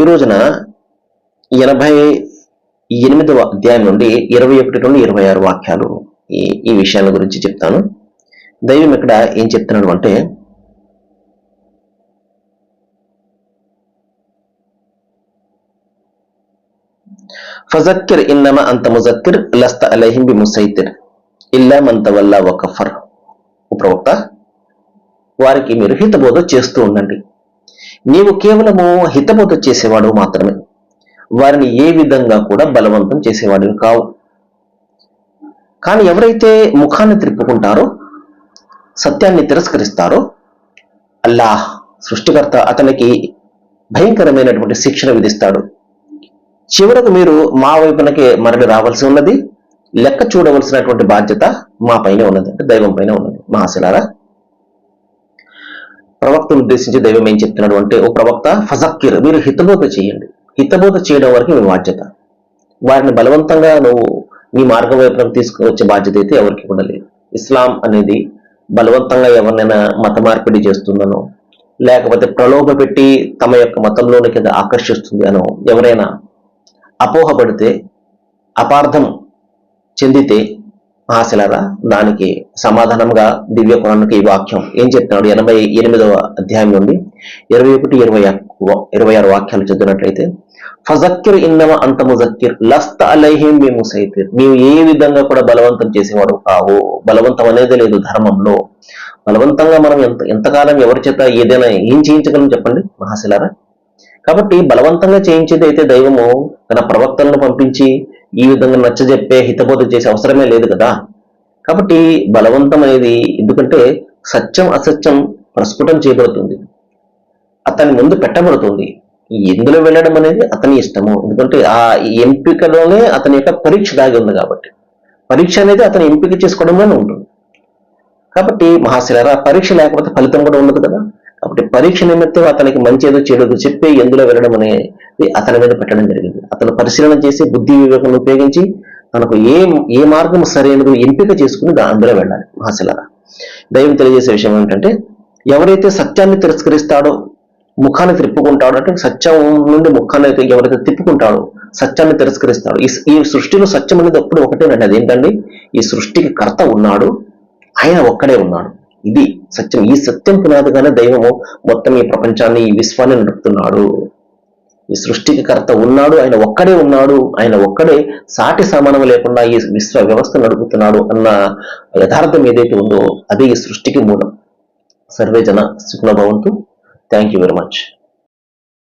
ఈ రోజున ఎనభై ఎనిమిదవ అధ్యాయం నుండి ఇరవై ఒకటి నుండి ఇరవై ఆరు వాక్యాలు ఈ ఈ విషయాల గురించి చెప్తాను. దైవం ఇక్కడ ఏం చెప్తున్నాడు అంటే ఫజక్కిర్ ఇన్నమ అంత ముజక్కిర్ లస్త అలహిం బి ముసైతిర్ ఇల్లా మంత వల్ల వకఫర్. ఓ ప్రవక్త వారికి మీరు హితబోధ చేస్తూ ఉండండి. నీవు కేవలము హితబోధ చేసేవాడు మాత్రమే. వారిని ఏ విధంగా కూడా బలవంతం చేసేవాడు కావు. కానీ ఎవరైతే ముఖాన్ని త్రిప్పుకుంటారో సత్యాన్ని తిరస్కరిస్తారో అల్లాహ్ సృష్టికర్త అతనికి భయంకరమైనటువంటి శిక్షణ విధిస్తాడు. చివరకు మీరు మా వైపునకే మరలి రావాల్సి ఉన్నది లెక్క చూడవలసినటువంటి బాధ్యత మా పైన ఉన్నది అంటే దైవం పైన ఉన్నది. మా ఆశలారా ప్రవక్తను ఉద్దేశించి దైవం ఏం చెప్తున్నాడు అంటే ఓ ప్రవక్త ఫజక్కిర్ మీరు హితబోధ చేయండి. హితబోధ చేయడం వరకు మీ బాధ్యత. వారిని బలవంతంగా నువ్వు నీ మార్గం వైపునకు తీసుకువచ్చే బాధ్యత అయితే ఎవరికి కూడా లేదు. ఇస్లాం అనేది బలవంతంగా ఎవరినైనా మత మార్పిడి చేస్తుందనో లేకపోతే ప్రలోభ పెట్టి తమ యొక్క మతంలోని కింద ఆకర్షిస్తుంది అనో ఎవరైనా అపోహపడితే అపార్థం చెందితే ఆశలరా? దానికి సమాధానంగా దివ్య పురాణానికి ఈ వాక్యం ఏం చెప్తున్నాడు? ఎనభై ఎనిమిదవ అధ్యాయం నుండి ఇరవై ఒకటి ఇరవై ఇరవై ఆరు వాక్యాలు చదివినట్లయితే ఫజక్కిర్ ఇన్నవ అంత ముజక్కిర్ లస్త అలైహిం మీ ముసైతిర్. నీవు ఏ విధంగా కూడా బలవంతం చేసేవాడు కావు. బలవంతం అనేది లేదు ధర్మంలో. బలవంతంగా మనం ఎంత ఎంతకాలం ఎవరి చేత ఏదైనా ఏం చేయించగలం చెప్పండి మహాశిలారా? కాబట్టి బలవంతంగా చేయించేది అయితే దైవము తన ప్రవక్తలను పంపించి ఈ విధంగా నచ్చజెప్పే హితబోధ చేసే అవసరమే లేదు కదా? కాబట్టి బలవంతం అనేది ఎందుకంటే సత్యం అసత్యం ప్రస్ఫుటం చేయబడుతుంది. అతని ముందు పెట్టబడుతుంది. ఎందులో వెళ్ళడం అనేది అతని ఇష్టము. ఎందుకంటే ఆ ఎంపికలోనే అతని యొక్క పరీక్ష దాగి ఉంది కాబట్టి. పరీక్ష అనేది అతని ఎంపిక చేసుకోవడంలోనే ఉంటుంది. కాబట్టి మహాశిలరా పరీక్ష లేకపోతే ఫలితం కూడా ఉండదు కదా? కాబట్టి పరీక్ష నిమిత్తం అతనికి మంచి ఏదో చెడు చెప్పి ఎందులో వెళ్ళడం అనేది అతని మీద పెట్టడం జరిగింది. అతను పరిశీలన చేసి బుద్ధి వివేకం ఉపయోగించి తనకు ఏ ఏ మార్గం సరైనది ఎంపిక చేసుకుని అందులో వెళ్ళాలి మహాశిలరా. దైవం తెలియజేసే విషయం ఏంటంటే ఎవరైతే సత్యాన్ని తిరస్కరిస్తాడో ముఖాన్ని తిప్పుకుంటాడో అంటే సత్యం నుండి ముఖాన్ని అయితే ఎవరైతే తిప్పుకుంటాడో సత్యాన్ని తిరస్కరిస్తాడు ఈ సృష్టిలో సత్యం అనేది అప్పుడు ఒకటేనండి అదేంటండి? ఈ సృష్టికి కర్త ఉన్నాడు ఆయన ఒక్కడే ఉన్నాడు. ఇది సత్యం. ఈ సత్యం పునాదిగానే దైవము మొత్తం ఈ ప్రపంచాన్ని ఈ విశ్వాన్ని నడుపుతున్నాడు. ఈ సృష్టికి కర్త ఉన్నాడు ఆయన ఒక్కడే ఉన్నాడు ఆయన ఒక్కడే సాటి సమానం లేకుండా ఈ విశ్వ వ్యవస్థ నడుపుతున్నాడు అన్న యథార్థం ఏదైతే ఉందో అదే ఈ సృష్టికి మూలం. సర్వే జన సుఖన భవంతు. Thank you very much